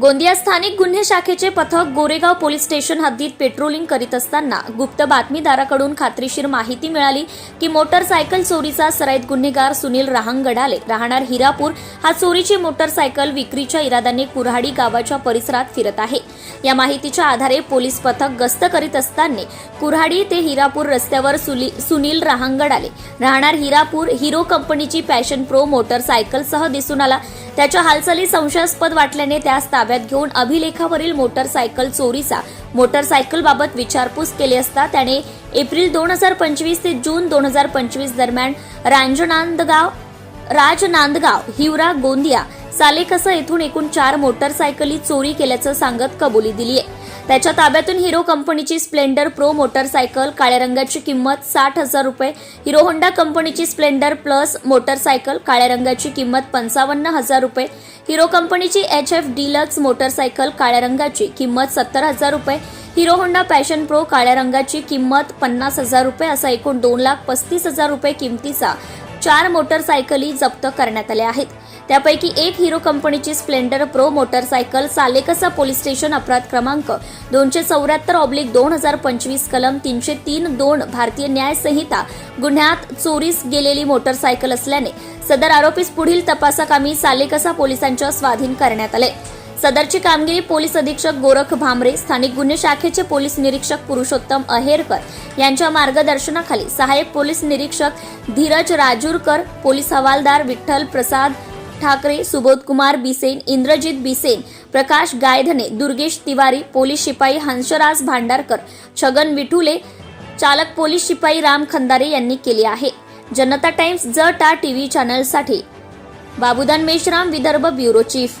गोंदिया स्थानिक गुन्हे शाखेचे पथक गोरेगाव पोलीस स्टेशन हद्दीत पेट्रोलिंग करीत असताना गुप्त बातमीदाराकडून खात्रीशीर माहिती मिळाली की मोटरसायकल चोरीचा सराईत गुन्हेगार सुनील रहांगडाले राहणार हिरापूर. हा चोरीची मोटरसायकल विक्रीच्या इराद्याने कुऱ्हाडी गावाच्या परिसरात फिरत आहे. या माहितीच्या आधारे पोलीस पथक गस्त करीत असताना कुऱ्हाडी ते हिरापूर रस्त्यावर सुली- सुनील रहांगडाले राहणार हिरापूर हिरो कंपनीची पॅशन प्रो मोटरसायकलसह दिसून आला. त्याच्या हालचाली संशयास्पद वाटल्याने त्यास ताब्यात घेऊन अभिलेखावरील मोटरसायकल चोरीचा मोटरसायकल बाबत विचारपूस केली असता त्याने एप्रिल दोन हजार पंचवीस ते जून दोन हजार पंचवीस दरम्यान रांजनांदगाव राजनांदगाव हिवरा गोंदिया सालेकसं येथून एकूण चार मोटरसायकली चोरी केल्याचं सांगत कबुली दिली आहे त्याच्या ताब्यातून हिरो कंपनीची स्प्लेंडर प्रो मोटरसायकल काळ्या रंगाची किंमत साठ हजार रुपये हिरो होंडा कंपनीची स्प्लेंडर प्लस मोटरसायकल काळ्या रंगाची किंमत पंचावन्न हजार रुपये हिरो कंपनीची एच एफ डिलक्स मोटरसायकल काळ्या रंगाची किंमत सत्तर हजार रुपये हिरो होंडा पॅशन प्रो काळ्या रंगाची किंमत पन्नास हजार रुपये असा एकूण दोन लाख पस्तीस हजार रुपये किमतीचा चार मोटरसायकली जप्त करण्यात आल्या आहेत. त्यापैकी एक हिरो कंपनीची Splendor Pro motorcycle Saleksa police station अपराध क्रमांक दोनशे चौऱ्याहत्तर ऑब्लिक दोन हजार पंचवीस कलम तीनशे तीन दोन भारतीय न्याय संहिता गुन्ह्यात चोरीस गेलेली मोटरसायकल असल्याने सदर आरोपीस पुढील तपासाकामी सालेकसा पोलिसांच्या स्वाधीन करण्यात आले. सदरची कामगिरी पोलीस अधीक्षक गोरख भामरे स्थानिक गुन्हे शाखेचे पोलीस निरीक्षक पुरुषोत्तम अहेरकर यांच्या मार्गदर्शनाखाली सहाय्यक पोलीस निरीक्षक धीरज राजूरकर पोलीस हवालदार विठ्ठल प्रसाद ठाकरे सुबोधकुमार बिसेन इंद्रजित बिसेन प्रकाश गायधने दुर्गेश तिवारी पोलीस शिपाई हंसराज भांडारकर छगन विठुले चालक पोलीस शिपाई राम खंदारे यांनी केली आहे. जनता टाइम्स जटा TV चॅनलसाठी Babudan Meshram Vidarbha bureau chief.